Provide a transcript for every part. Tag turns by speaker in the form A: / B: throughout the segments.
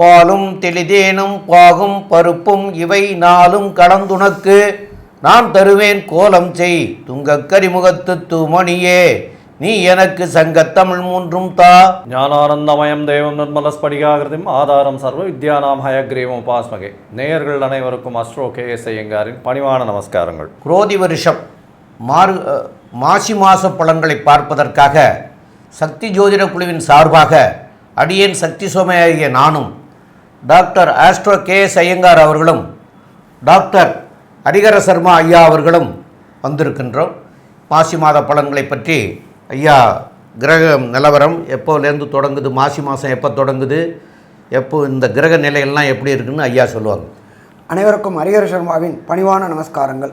A: பாலும் தெளிதேனும் பாகும் பருப்பும் இவை நாளும் கடந்துனக்கு நான் தருவேன் கோலம் செய் கரிமுகத்து தூமணியே நீ எனக்கு தமிழ் மூன்றும் தா
B: ஞானானந்தமயம் தெய்வம் நிர்மல ஸ்படிகாகிருதி ஆதாரம் சர்வ நாம் ஹயக்ரீவம் உபாஸ்மகே நேயர்கள் அனைவருக்கும் அஸ்ரோ கே எஸ் ஐயங்காரின் பணிவான நமஸ்காரங்கள்
A: குரோதி வருஷம் மாறு மாசி மாச பலன்களை பார்ப்பதற்காக சக்தி ஜோதிட குழுவின் சார்பாக அடியேன் சக்தி சோமையாகிய நானும் doctor astro K S Iyengar அவர்களும் டாக்டர் ஹரிகர சர்மா ஐயா அவர்களும் வந்திருக்கின்றோம் மாசி மாத பலன்களை பற்றி ஐயா கிரக நிலவரம் எப்போலேருந்து தொடங்குது மாசி மாதம் எப்போ தொடங்குது எப்போ இந்த கிரக நிலையெல்லாம் எப்படி இருக்குன்னு ஐயா சொல்லுவாங்க
C: அனைவருக்கும் ஹரிகர சர்மாவின் பணிவான நமஸ்காரங்கள்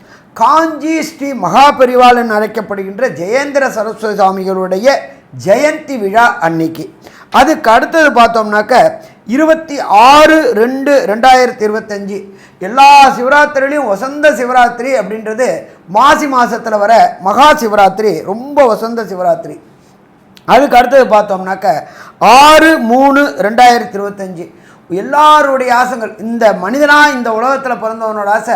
C: காஞ்சி ஸ்ரீ மகாபரிவாளன் அழைக்கப்படுகின்ற ஜெயேந்திர சரஸ்வதி சுவாமிகளுடைய ஜெயந்தி விழா அன்னைக்கு அதுக்கு அடுத்தது பார்த்தோம்னாக்க இருபத்தி ஆறு ரெண்டு ரெண்டாயிரத்தி இருபத்தஞ்சி எல்லா சிவராத்திரிலையும் வசந்த சிவராத்திரி அப்படின்றது மாசி மாதத்தில் வர மகா சிவராத்திரி ரொம்ப வசந்த சிவராத்திரி அதுக்கு அடுத்தது பார்த்தோம்னாக்க ஆறு மூணு ரெண்டாயிரத்தி இருபத்தஞ்சி எல்லாருடைய ஆசைகள் இந்த மனிதனாக இந்த உலகத்தில் பிறந்தவனோட ஆசை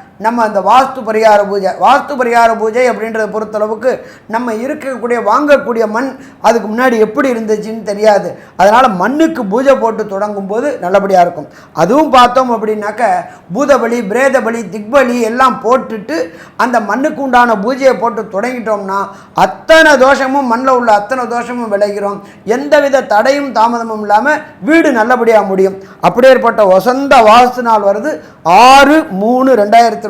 C: நம்ம அந்த வாஸ்து பரிகார பூஜை வாஸ்து பரிகார பூஜை அப்படின்றத பொறுத்தளவுக்கு நம்ம இருக்கக்கூடிய வாங்கக்கூடிய மண் அதுக்கு முன்னாடி எப்படி இருந்துச்சுன்னு தெரியாது அதனால் மண்ணுக்கு பூஜை போட்டு தொடங்கும் போது நல்லபடியாக இருக்கும் அதுவும் பார்த்தோம் அப்படின்னாக்க பூதபலி பிரேதபலி திக்பலி எல்லாம் போட்டுட்டு அந்த மண்ணுக்கு உண்டான பூஜையை போட்டு தொடங்கிட்டோம்னா அத்தனை தோஷமும் மண்ணில் உள்ள அத்தனை தோஷமும் விளைகிறோம் எந்தவித தடையும் தாமதமும் இல்லாமல் வீடு நல்லபடியாக முடியும் அப்படியேற்பட்ட வசந்த வாஸ்து நாள் வருது ஆறு மூணு ரெண்டாயிரத்தி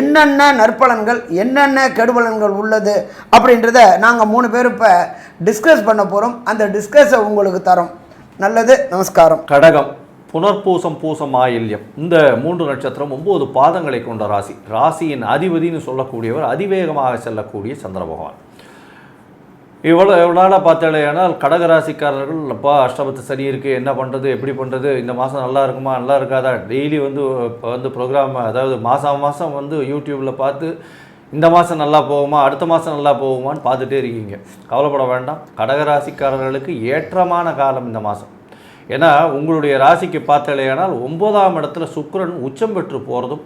C: என்னென்ன நற்பலன்கள் என்னென்ன கெடுபலன்கள் உள்ளது அப்படின்றத நாங்கள் மூணு பேர் இப்போ டிஸ்கஸ் பண்ண போகிறோம் அந்த டிஸ்கஸை உங்களுக்கு தரோம் நல்லது
B: நமஸ்காரம் கடகம் புனர்பூசம் பூசம் ஆயில்யம் இந்த மூன்று நட்சத்திரம் ஒம்பது பாதங்களை கொண்ட ராசி ராசியின் அதிபதினு சொல்லக்கூடியவர் அதிவேகமாக செல்லக்கூடிய சந்திர பகவான் இவ்வளோ எவ்வளோ நாளாக பார்த்தாலேயானால் கடகராசிக்காரர்கள் அப்பா அஷ்டபத்து சரி இருக்குது என்ன பண்ணுறது எப்படி பண்ணுறது இந்த மாதம் நல்லா இருக்குமா நல்லா இருக்காதா டெய்லி வந்து வந்து ப்ரோக்ராம் அதாவது மாதம் மாதம் வந்து யூடியூப்பில் பார்த்து இந்த மாதம் நல்லா போகுமா அடுத்த மாதம் நல்லா போகுமான்னு பார்த்துட்டே இருக்கீங்க கவலைப்பட வேண்டாம் கடகராசிக்காரர்களுக்கு ஏற்றமான காலம் இந்த மாதம் ஏன்னா உங்களுடைய ராசிக்கு பார்த்தாலேயானால் ஒன்பதாம் இடத்துல சுக்கரன் உச்சம் பெற்று போகிறதும்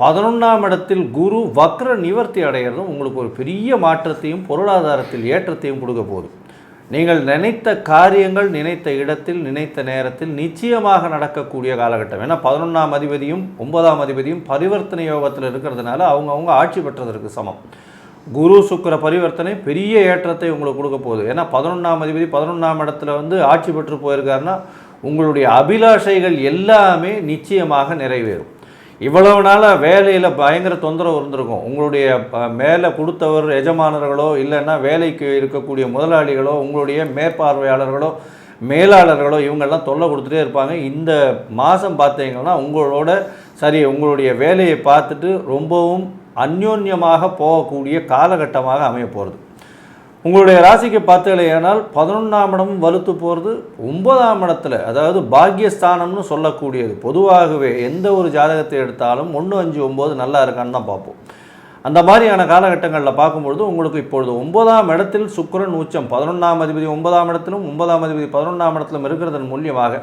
B: பதினொன்றாம் இடத்தில் குரு வக்ர நிவர்த்தி அடைகிறதும் உங்களுக்கு ஒரு பெரிய மாற்றத்தையும் பொருளாதாரத்தில் ஏற்றத்தையும் கொடுக்க போகுது நீங்கள் நினைத்த காரியங்கள் நினைத்த இடத்தில் நினைத்த நேரத்தில் நிச்சயமாக நடக்கக்கூடிய காலகட்டம் ஏன்னா பதினொன்றாம் அதிபதியும் ஒன்பதாம் அதிபதியும் பரிவர்த்தனை யோகத்தில் இருக்கிறதுனால அவங்க அவங்க ஆட்சி பெற்றதற்கு சமம் குரு சுக்கர பரிவர்த்தனை பெரிய ஏற்றத்தை உங்களுக்கு கொடுக்க போகுது ஏன்னா பதினொன்றாம் அதிபதி பதினொன்றாம் இடத்துல வந்து ஆட்சி பெற்று போயிருக்காருன்னா உங்களுடைய அபிலாஷைகள் எல்லாமே நிச்சயமாக நிறைவேறும் இவ்வளவு நாளாக வேலையில் பயங்கர தொந்தரவு இருந்திருக்கும் உங்களுடைய மேலே கொடுத்தவர் எஜமானர்களோ இல்லைன்னா வேலைக்கு இருக்கக்கூடிய முதலாளிகளோ உங்களுடைய மேற்பார்வையாளர்களோ மேலாளர்களோ இவங்கெல்லாம் தொல்லை கொடுத்துட்டே இருப்பாங்க இந்த மாதம் பார்த்தீங்கன்னா உங்களோட சரி உங்களுடைய வேலையை பார்த்துட்டு ரொம்பவும் அந்யோன்யமாக போகக்கூடிய காலகட்டமாக அமைய போகிறது உங்களுடைய ராசிக்கு பார்த்தீங்களேனால் பதினொன்றாம் இடம் வலுத்து போகிறது ஒன்பதாம் இடத்துல அதாவது பாக்கியஸ்தானம்னு சொல்லக்கூடியது பொதுவாகவே எந்த ஒரு ஜாதகத்தை எடுத்தாலும் ஒன்று அஞ்சு ஒம்பது நல்லா இருக்கான்னு தான் பார்ப்போம் அந்த மாதிரியான காலகட்டங்களில் பார்க்கும்பொழுது உங்களுக்கு இப்பொழுது ஒன்பதாம் இடத்தில் சுக்கரன் உச்சம் பதினொன்றாம் அதிபதி ஒன்பதாம் இடத்திலும் ஒன்பதாம் அதிபதி பதினொன்றாம் இடத்திலும் இருக்கிறதன் மூலியமாக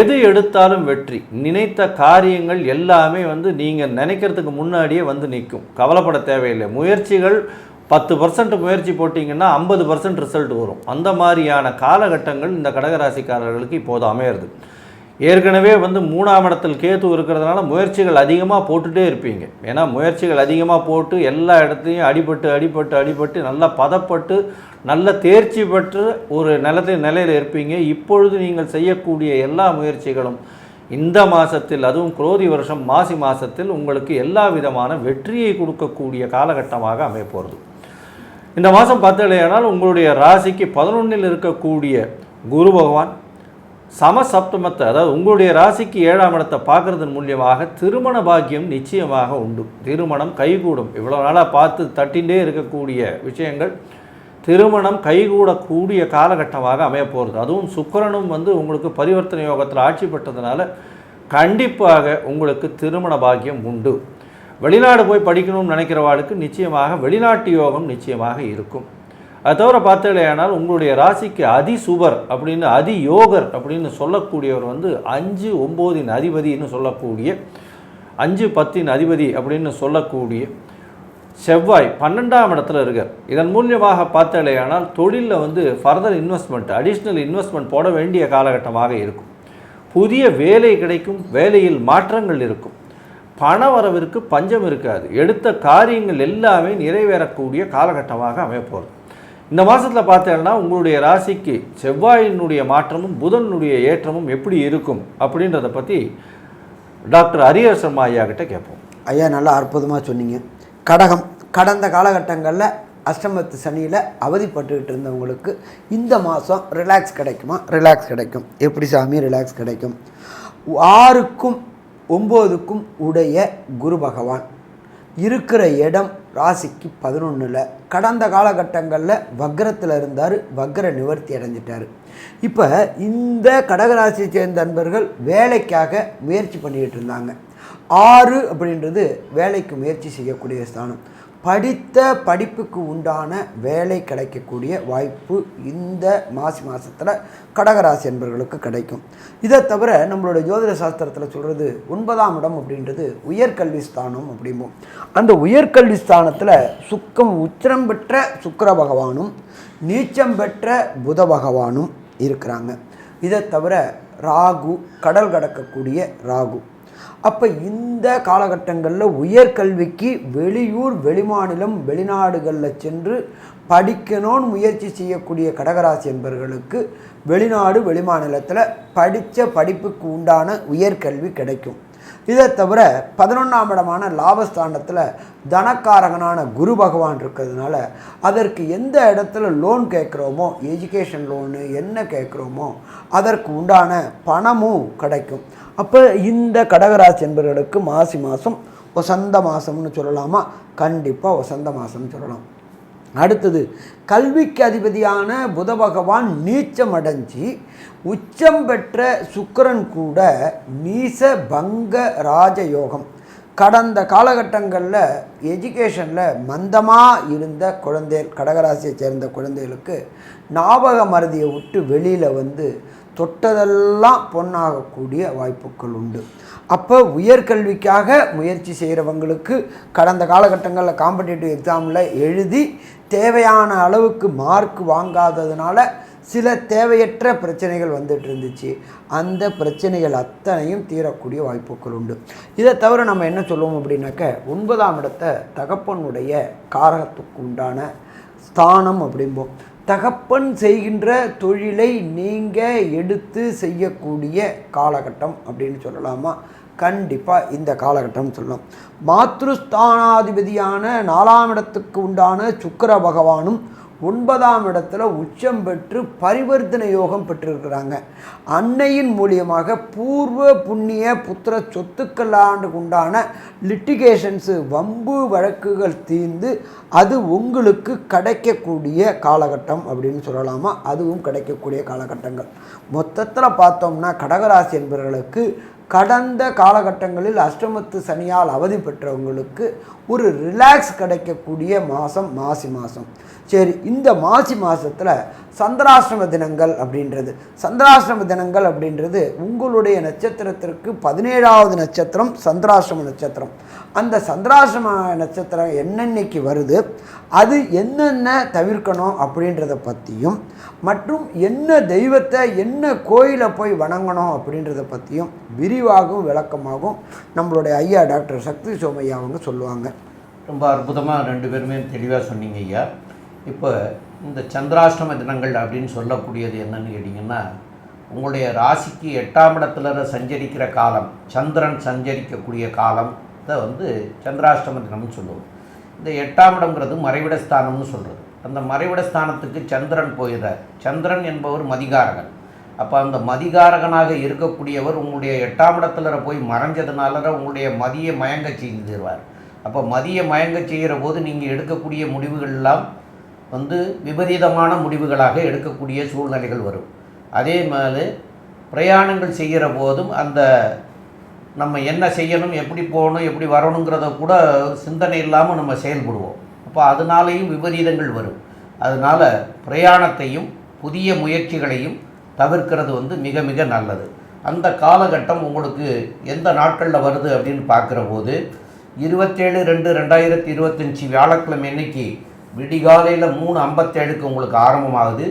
B: எது எடுத்தாலும் வெற்றி நினைத்த காரியங்கள் எல்லாமே வந்து நீங்கள் நினைக்கிறதுக்கு முன்னாடியே வந்து நிற்கும் கவலைப்பட தேவையில்லை முயற்சிகள் பத்து பர்சன்ட் முயற்சி போட்டிங்கன்னா ஐம்பது பர்சன்ட் ரிசல்ட் வரும் அந்த மாதிரியான காலகட்டங்கள் இந்த கடகராசிக்காரர்களுக்கு இப்போது அமையிறது ஏற்கனவே வந்து மூணாம் இடத்தில் கேத்து இருக்கிறதுனால முயற்சிகள் அதிகமாக போட்டுகிட்டே இருப்பீங்க ஏன்னா முயற்சிகள் அதிகமாக போட்டு எல்லா இடத்துலையும் அடிபட்டு அடிபட்டு அடிபட்டு நல்லா பதப்பட்டு நல்ல தேர்ச்சி பெற்று ஒரு நிலத்தை நிலையில் இருப்பீங்க இப்பொழுது நீங்கள் செய்யக்கூடிய எல்லா முயற்சிகளும் இந்த மாதத்தில் அதுவும் குரோதி வருஷம் மாசி மாதத்தில் உங்களுக்கு எல்லா விதமான வெற்றியை கொடுக்கக்கூடிய காலகட்டமாக அமைப்போகிறது இந்த மாதம் பார்த்தலையானால் உங்களுடைய ராசிக்கு பதினொன்றில் இருக்கக்கூடிய குரு பகவான் சமசப்தமத்தை அதாவது உங்களுடைய ராசிக்கு ஏழாம் இடத்தை பார்க்குறதன் மூலியமாக திருமண பாக்கியம் நிச்சயமாக உண்டு திருமணம் கைகூடும் இவ்வளோ நாளாக பார்த்து தட்டின்றே இருக்கக்கூடிய விஷயங்கள் திருமணம் கைகூடக்கூடிய காலகட்டமாக அமைய போகிறது அதுவும் சுக்கரனும் வந்து உங்களுக்கு பரிவர்த்தனை யோகத்தில் ஆட்சி பெற்றதுனால கண்டிப்பாக உங்களுக்கு திருமண பாக்கியம் உண்டு வெளிநாடு போய் படிக்கணும்னு நினைக்கிறவாளுக்கு நிச்சயமாக வெளிநாட்டு யோகம் நிச்சயமாக இருக்கும் அது தவிர பார்த்தீங்களேனால் உங்களுடைய ராசிக்கு அதி சுபர் அப்படின்னு அதி யோகர் அப்படின்னு சொல்லக்கூடியவர் வந்து அஞ்சு ஒம்போதின் அதிபதினு சொல்லக்கூடிய அஞ்சு பத்தின் அதிபதி அப்படின்னு சொல்லக்கூடிய செவ்வாய் பன்னெண்டாம் இடத்துல இருக்கார் இதன் மூலியமாக பார்த்தாலேயானால் தொழிலில் வந்து ஃபர்தர் இன்வெஸ்ட்மெண்ட் அடிஷ்னல் இன்வெஸ்ட்மெண்ட் போட வேண்டிய காலகட்டமாக இருக்கும் புதிய வேலை கிடைக்கும் வேலையில் மாற்றங்கள் இருக்கும் பண வரவிற்கு பஞ்சம் இருக்காது எடுத்த காரியங்கள் எல்லாமே நிறைவேறக்கூடிய காலகட்டமாக அமையப்போகிறது இந்த மாதத்தில் பார்த்தீங்கன்னா உங்களுடைய ராசிக்கு செவ்வாயினுடைய மாற்றமும் புதனுடைய ஏற்றமும் எப்படி இருக்கும் அப்படின்றத பற்றி டாக்டர் ஹரியர் சர்மா ஐயா
C: கிட்ட கேட்போம் ஐயா நல்லா அற்புதமாக சொன்னீங்க கடகம் கடந்த காலகட்டங்களில் அஷ்டமத்து சனியில் அவதிப்பட்டுக்கிட்டு இருந்தவங்களுக்கு இந்த மாதம் ரிலாக்ஸ் கிடைக்குமா ரிலாக்ஸ் கிடைக்கும் எப்படி சாமி ரிலாக்ஸ் கிடைக்கும் ஆறுக்கும் ஒம்போதுக்கும் உடைய குரு பகவான் இருக்கிற இடம் ராசிக்கு பதினொன்றில் கடந்த காலகட்டங்களில் வக்ரத்தில் இருந்தார் வக்ர நிவர்த்தி அடைஞ்சிட்டார் இப்போ இந்த கடகராசியை சேர்ந்த நண்பர்கள் வேலைக்காக முயற்சி பண்ணிக்கிட்டு இருந்தாங்க ஆறு அப்படின்றது வேலைக்கு முயற்சி செய்யக்கூடிய ஸ்தானம் படித்த படிப்புக்கு உண்டான வேலை கிடைக்கக்கூடிய வாய்ப்பு இந்த மாசி மாதத்தில் கடகராசி என்பவர்களுக்கு கிடைக்கும் இதை தவிர நம்மளோட ஜோதிட சாஸ்திரத்தில் சொல்கிறது ஒன்பதாம் இடம் அப்படின்றது உயர்கல்வி ஸ்தானம் அப்படிமோ அந்த உயர்கல்வி ஸ்தானத்தில் சுக்கம் உச்சரம் பெற்ற சுக்கர பகவானும் நீச்சம் பெற்ற புத பகவானும் இருக்கிறாங்க இதை தவிர ராகு கடல் கடக்கக்கூடிய ராகு அப்போ இந்த காலகட்டங்களில் உயர்கல்விக்கு வெளியூர் வெளிமாநிலம் வெளிநாடுகளில் சென்று படிக்கணும்னு முயற்சி செய்யக்கூடிய கடகராசி என்பவர்களுக்கு வெளிநாடு வெளிமாநிலத்தில் படித்த படிப்புக்கு உண்டான உயர்கல்வி கிடைக்கும் இதை தவிர பதினொன்றாம் இடமான லாபஸ்தானத்தில் தனக்காரகனான குரு பகவான் இருக்கிறதுனால அதற்கு எந்த இடத்துல லோன் கேட்குறோமோ எஜுகேஷன் லோனு என்ன கேட்குறோமோ அதற்கு உண்டான பணமும் கிடைக்கும் அப்போ இந்த கடகராசி என்பவர்களுக்கு மாசி மாதம் வசந்த மாதம்னு சொல்லலாமா கண்டிப்பாக வசந்த மாதம்னு சொல்லலாம் அடுத்தது கல்விக்கு அதிபதியான புத பகவான் நீச்சம் அடைஞ்சி உச்சம் பெற்ற சுக்கரன் கூட நீச பங்க ராஜயோகம் கடந்த காலகட்டங்களில் எஜுகேஷனில் மந்தமாக இருந்த குழந்தை கடகராசியை சேர்ந்த குழந்தைகளுக்கு ஞாபக மருதியை விட்டு வெளியில் வந்து தொட்டதெல்லாம் பொன்னாகக்கூடிய வாய்ப்புகள் உண்டு அப்போ உயர்கல்விக்காக முயற்சி செய்கிறவங்களுக்கு கடந்த காலகட்டங்களில் காம்படிட்டிவ் எக்ஸாமில் எழுதி தேவையான அளவுக்கு மார்க் வாங்காததுனால சில தேவையற்ற பிரச்சனைகள் வந்துட்டு இருந்துச்சு அந்த பிரச்சனைகள் அத்தனையும் தீரக்கூடிய வாய்ப்புகள் உண்டு இதை தவிர நம்ம என்ன சொல்லுவோம் அப்படின்னாக்க ஒன்பதாம் இடத்தை தகப்பனுடைய காரகத்துக்கு உண்டான ஸ்தானம் அப்படிம்போம் தகப்பன் செய்கின்ற தொழிலை நீங்கள் எடுத்து செய்யக்கூடிய காலகட்டம் அப்படின்னு சொல்லலாமா கண்டிப்பாக இந்த காலகட்டம் சொல்லலாம் மாத்ருஸ்தானாதிபதியான நாலாம் இடத்துக்கு உண்டான சுக்கர பகவானும் ஒன்பதாம் இடத்துல உச்சம் பெற்று பரிவர்த்தனை யோகம் பெற்றிருக்கிறாங்க அன்னையின் மூலியமாக பூர்வ புண்ணிய புத்திர சொத்துக்களாண்டுக்கு உண்டான லிட்டிகேஷன்ஸு வம்பு வழக்குகள் தீர்ந்து அது உங்களுக்கு கிடைக்கக்கூடிய காலகட்டம் அப்படின்னு சொல்லலாமா அதுவும் கிடைக்கக்கூடிய காலகட்டங்கள் மொத்தத்தில் பார்த்தோம்னா கடகராசி என்பவர்களுக்கு கடந்த காலகட்டங்களில் அஷ்டமத்து சனியால் அவதி பெற்றவங்களுக்கு ஒரு ரிலாக்ஸ் கிடைக்கக்கூடிய மாதம் மாசி மாதம் சரி இந்த மாசி மாதத்தில் சந்திராசிரம தினங்கள் அப்படின்றது சந்திராசிரம தினங்கள் அப்படின்றது உங்களுடைய நட்சத்திரத்திற்கு பதினேழாவது நட்சத்திரம் சந்திராசிரம நட்சத்திரம் அந்த சந்திராசிரம நட்சத்திரம் என்னென்னைக்கு வருது அது என்னென்ன தவிர்க்கணும் அப்படின்றத பற்றியும் மற்றும் என்ன தெய்வத்தை என்ன கோயிலை போய் வணங்கணும் அப்படின்றத பற்றியும் விரிவாகவும் விளக்கமாகவும் நம்மளுடைய ஐயா டாக்டர் சக்தி சோமையா அவங்க சொல்லுவாங்க ரொம்ப அற்புதமாக
A: ரெண்டு பேருமே தெளிவாக சொன்னீங்க ஐயா இப்போ இந்த சந்திராஷ்டம தினங்கள் அப்படின்னு சொல்லக்கூடியது என்னன்னு கேட்டிங்கன்னா உங்களுடைய ராசிக்கு எட்டாம் இடத்துல சஞ்சரிக்கிற காலம் சந்திரன் சஞ்சரிக்கக்கூடிய காலம் இதை வந்து சந்திராஷ்டம தினம்னு சொல்லுவோம் இந்த எட்டாம் இடங்கிறது மறைவிடஸ்தானம்னு சொல்கிறது அந்த மறைவிடஸ்தானத்துக்கு சந்திரன் போயிடுறார் சந்திரன் என்பவர் மதிகாரகன் அப்போ அந்த மதிகாரகனாக இருக்கக்கூடியவர் உங்களுடைய எட்டாம் இடத்துல போய் மறைஞ்சதுனால உங்களுடைய மதியை மயங்க தருவார் அப்போ மதியை மயங்க செய்கிற போது நீங்கள் எடுக்கக்கூடிய முடிவுகள்லாம் வந்து விபரீதமான முடிவுகளாக எடுக்கக்கூடிய சூழ்நிலைகள் வரும் அதே மாதிரி பிரயாணங்கள் செய்கிற போதும் அந்த நம்ம என்ன செய்யணும் எப்படி போகணும் எப்படி வரணுங்கிறத கூட சிந்தனை இல்லாமல் நம்ம செயல்படுவோம் அப்போ அதனாலேயும் விபரீதங்கள் வரும் அதனால் பிரயாணத்தையும் புதிய முயற்சிகளையும் தவிர்க்கிறது வந்து மிக மிக நல்லது அந்த காலகட்டம் உங்களுக்கு எந்த நாட்களில் வருது அப்படின்னு பார்க்குற போது இருபத்தேழு ரெண்டு ரெண்டாயிரத்தி இருபத்தஞ்சி வியாழக்கிழமை இன்னைக்கு விடிகாலையில் மூணு ஐம்பத்தேழுக்கு உங்களுக்கு ஆரம்பமாகுது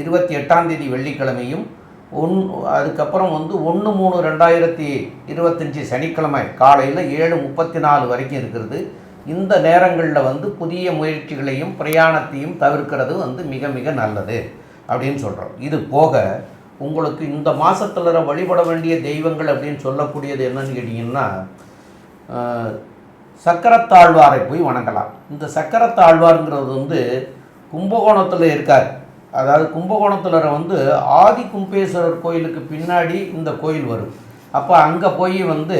A: இருபத்தி எட்டாம் தேதி வெள்ளிக்கிழமையும் ஒன் அதுக்கப்புறம் வந்து ஒன்று மூணு ரெண்டாயிரத்தி இருபத்தஞ்சி சனிக்கிழமை காலையில் ஏழு முப்பத்தி நாலு வரைக்கும் இருக்கிறது இந்த நேரங்களில் வந்து புதிய முயற்சிகளையும் பிரயாணத்தையும் தவிர்க்கிறது வந்து மிக மிக நல்லது அப்படின்னு சொல்கிறோம் இது போக உங்களுக்கு இந்த மாதத்தில் வழிபட வேண்டிய தெய்வங்கள் அப்படின்னு சொல்லக்கூடியது என்னன்னு கேட்டிங்கன்னா சக்கரத்தாழ்வாரை போய் வணங்கலாம் இந்த சக்கரத்தாழ்வாருங்கிறது வந்து கும்பகோணத்தில் இருக்கார் அதாவது கும்பகோணத்தில் வந்து ஆதி கும்பேஸ்வரர் கோயிலுக்கு பின்னாடி இந்த கோயில் வரும் அப்போ அங்கே போய் வந்து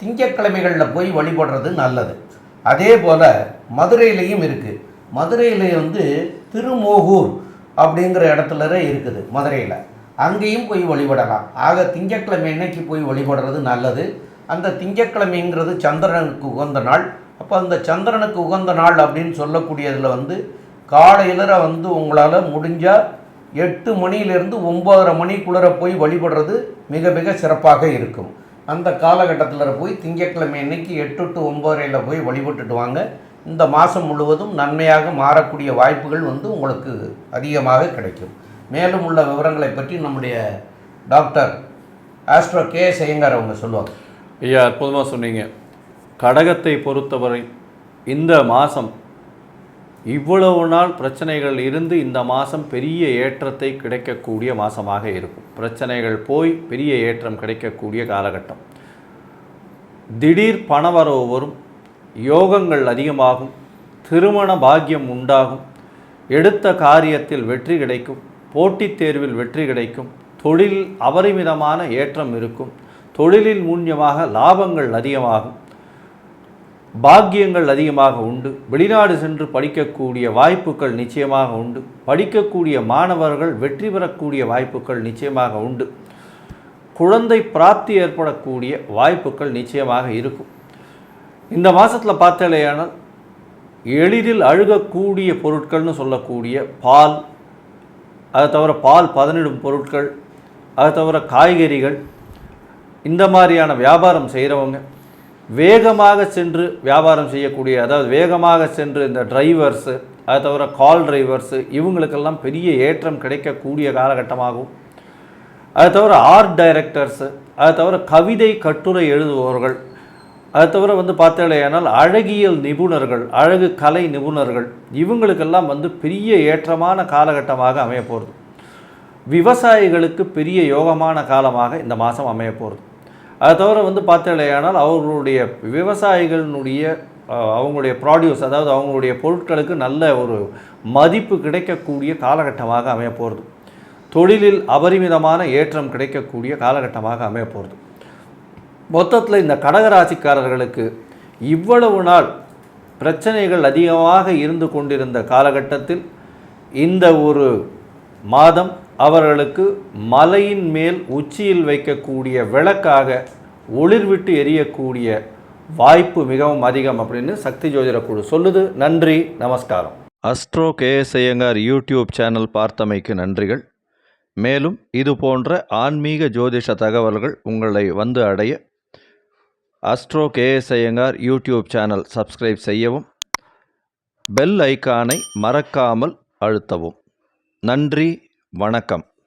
A: திங்கக்கிழமைகளில் போய் வழிபடுறது நல்லது அதே போல் மதுரையிலையும் இருக்குது மதுரையில் வந்து திருமோகூர் அப்படிங்கிற இடத்துல இருக்குது மதுரையில் அங்கேயும் போய் வழிபடலாம் ஆக திங்கக்கிழமை இன்னைக்கு போய் வழிபடுறது நல்லது அந்த திங்கக்கிழமைங்கிறது சந்திரனுக்கு உகந்த நாள் அப்போ அந்த சந்திரனுக்கு உகந்த நாள் அப்படின்னு சொல்லக்கூடியதில் வந்து காலையிலற வந்து உங்களால் முடிஞ்சால் எட்டு மணியிலிருந்து ஒம்பதரை மணிக்குள்ளர போய் வழிபடுறது மிக மிக சிறப்பாக இருக்கும் அந்த காலகட்டத்தில் போய் திங்கக்கிழமை அன்னைக்கு எட்டு டு ஒம்பதரையில் போய் வழிபட்டுட்டு வாங்க இந்த மாதம் முழுவதும் நன்மையாக மாறக்கூடிய வாய்ப்புகள் வந்து உங்களுக்கு அதிகமாக கிடைக்கும் மேலும் உள்ள விவரங்களை பற்றி நம்முடைய டாக்டர் ஆஸ்ட்ரோ கே சயங்கார் அவங்க சொல்லுவாங்க
B: ஐயா அற்புதமாக சொன்னீங்க கடகத்தை பொறுத்தவரை இந்த மாதம் இவ்வளவு நாள் பிரச்சனைகள் இருந்து இந்த மாதம் பெரிய ஏற்றத்தை கிடைக்கக்கூடிய மாதமாக இருக்கும் பிரச்சனைகள் போய் பெரிய ஏற்றம் கிடைக்கக்கூடிய காலகட்டம் திடீர் பணவரவு வரும் யோகங்கள் அதிகமாகும் திருமண பாக்கியம் உண்டாகும் எடுத்த காரியத்தில் வெற்றி கிடைக்கும் போட்டித் தேர்வில் வெற்றி கிடைக்கும் தொழில் அபரிமிதமான ஏற்றம் இருக்கும் தொழிலில் மூலியமாக லாபங்கள் அதிகமாகும் பாக்கியங்கள் அதிகமாக உண்டு வெளிநாடு சென்று படிக்கக்கூடிய வாய்ப்புகள் நிச்சயமாக உண்டு படிக்கக்கூடிய மாணவர்கள் வெற்றி பெறக்கூடிய வாய்ப்புகள் நிச்சயமாக உண்டு குழந்தை பிராப்தி ஏற்படக்கூடிய வாய்ப்புகள் நிச்சயமாக இருக்கும் இந்த மாதத்தில் பார்த்தாலேயானால் எளிதில் அழுகக்கூடிய பொருட்கள்னு சொல்லக்கூடிய பால் அதை தவிர பால் பதனிடும் பொருட்கள் அதை தவிர காய்கறிகள் இந்த மாதிரியான வியாபாரம் செய்கிறவங்க வேகமாக சென்று வியாபாரம் செய்யக்கூடிய அதாவது வேகமாக சென்று இந்த டிரைவர்ஸு அதை தவிர கால் டிரைவர்ஸு இவங்களுக்கெல்லாம் பெரிய ஏற்றம் கிடைக்கக்கூடிய காலகட்டமாகும் அதை தவிர ஆர்ட் டைரக்டர்ஸு அதை தவிர கவிதை கட்டுரை எழுதுபவர்கள் அதை தவிர வந்து பார்த்தேனால் அழகியல் நிபுணர்கள் அழகு கலை நிபுணர்கள் இவங்களுக்கெல்லாம் வந்து பெரிய ஏற்றமான காலகட்டமாக அமைய போகிறது விவசாயிகளுக்கு பெரிய யோகமான காலமாக இந்த மாதம் அமைய போகிறது அதை தவிர வந்து பார்த்தலையானால் அவர்களுடைய விவசாயிகளினுடைய அவங்களுடைய ப்ராடியூஸ் அதாவது அவங்களுடைய பொருட்களுக்கு நல்ல ஒரு மதிப்பு கிடைக்கக்கூடிய காலகட்டமாக அமைய போகிறது தொழிலில் அபரிமிதமான ஏற்றம் கிடைக்கக்கூடிய காலகட்டமாக அமைய போகிறது மொத்தத்தில் இந்த கடகராசிக்காரர்களுக்கு இவ்வளவு நாள் பிரச்சனைகள் அதிகமாக இருந்து கொண்டிருந்த காலகட்டத்தில் இந்த ஒரு மாதம் அவர்களுக்கு மலையின் மேல் உச்சியில் வைக்கக்கூடிய விளக்காக ஒளிர்விட்டு எரியக்கூடிய வாய்ப்பு மிகவும் அதிகம் அப்படின்னு சக்தி ஜோதிட குழு சொல்லுது நன்றி நமஸ்காரம் astro K S Iyengar YouTube channel பார்த்தமைக்கு நன்றிகள் மேலும் இது போன்ற ஆன்மீக ஜோதிஷ தகவல்கள் உங்களை வந்து அடைய astro K S Iyengar YouTube channel subscribe செய்யவும் பெல் ஐக்கானை மறக்காமல் அழுத்தவும் நன்றி வணக்கம்